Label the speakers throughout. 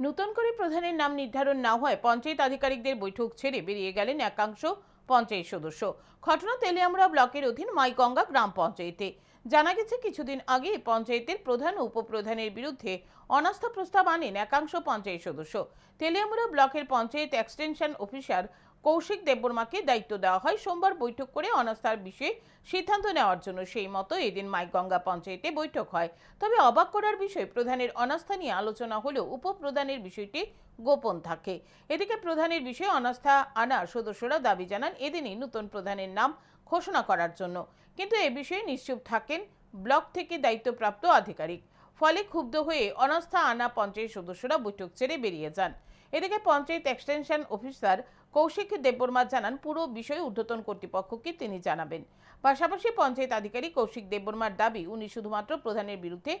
Speaker 1: নতুন করে প্রধানের নাম নির্ধারণ না হয় পঞ্চায়েত আধিকারিকদের বৈঠক ছেড়ে বেরিয়ে গেলেন একাংশ পঞ্চায়েত সদস্য। ঘটনা তেলিয়ামরা ব্লকের অধীন মাইগঙ্গা গ্রাম পঞ্চায়েতে। জানা গেছে, কিছুদিন আগে পঞ্চায়েতের প্রধান উপপ্রধানের বিরুদ্ধে অনাস্থা প্রস্তাব আনেন একাংশ পঞ্চায়েত সদস্য। তেলিয়ামুড়া ব্লকের পঞ্চায়েত এক্সটেনশন অফিসার কৌশিক দেববর্মাকে দায়িত্ব দেওয়া হয়। সোমবার বৈঠক করে অনাস্থার বিষয়ে সিদ্ধান্ত নেওয়ার জন্য সেই মতো এদিন মাইগঙ্গা পঞ্চায়েতে বৈঠক হয়। তবে অবাক করার বিষয়, প্রধানের অনাস্থা নিয়ে আলোচনা হলেও উপপ্রধানের বিষয়টি গোপন থাকে। এদিকে প্রধানের বিষয়ে অনাস্থা আনা সদস্যরা দাবি জানান, এদিনই নতুন প্রধানের নাম ঘোষণা করার জন্য। কিন্তু এ বিষয়ে নিশ্চুপ থাকেন ব্লক থেকে দায়িত্বপ্রাপ্ত আধিকারিক। ফলে ক্ষুব্ধ হয়ে অনাস্থা আনা পঞ্চায়েত সদস্যরা বৈঠক ছেড়ে বেরিয়ে যান। এদিকে পঞ্চায়েত এক্সটেনশন অফিসার কৌশিক দেববর্মা জানান, পুরো বিষয় ঊর্ধ্বতন কর্তৃপক্ষকে তিনি জানাবেন। পাশাপাশি পঞ্চায়েত আধিকারিক কৌশিক দেববর্মার দাবি, উনি শুধুমাত্র প্রধানের বিরুদ্ধে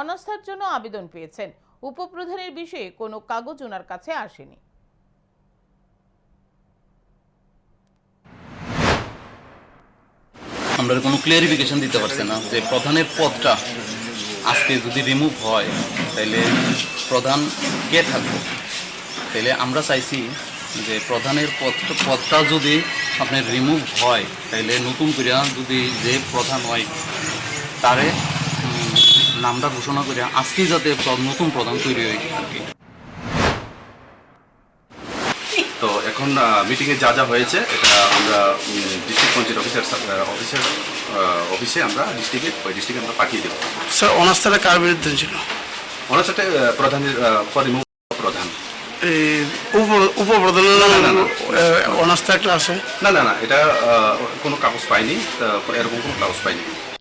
Speaker 1: অনাস্থার জন্য আবেদন পেয়েছেন। উপপ্রধানের বিষয়ে কোনো কাগজ ওনার কাছে আসেনি।
Speaker 2: আমরা কোনো ক্লিয়ারিফিকেশন দিতে পারছি না যে প্রধানের পদটা আজকে যদি রিমুভ হয়, তাইলে প্রধান কে থাকবে? তাইলে আমরা চাইছি যে প্রধানের পদ, পদটা যদি আপনার রিমুভ হয়, তাইলে নতুন করে যদি যে প্রধান হয়, তারে নামটা ঘোষণা করে আজকেই যাতে নতুন প্রধান তৈরি হয় আর কি।
Speaker 3: এখন মিটিংয়ে যা যা হয়েছে এটা আমরা ডিস্ট্রিক্ট পঞ্চায়েত অফিসার অফিসার অফিসে আমরা ডিস্ট্রিক্টে ওই ডিস্ট্রিক্টে আমরা পাঠিয়ে দেবো।
Speaker 4: স্যার অনাস্থাটা কার বিরুদ্ধে ছিল?
Speaker 3: আহ, প্রধানের ফরিমু প্রধান।
Speaker 4: এই উপ-
Speaker 3: না, না, না।
Speaker 4: অনাস্থা একটা আছে
Speaker 3: না না না এটা কোনো কাগজ পাইনি এরকম কোনো কাগজ পাইনি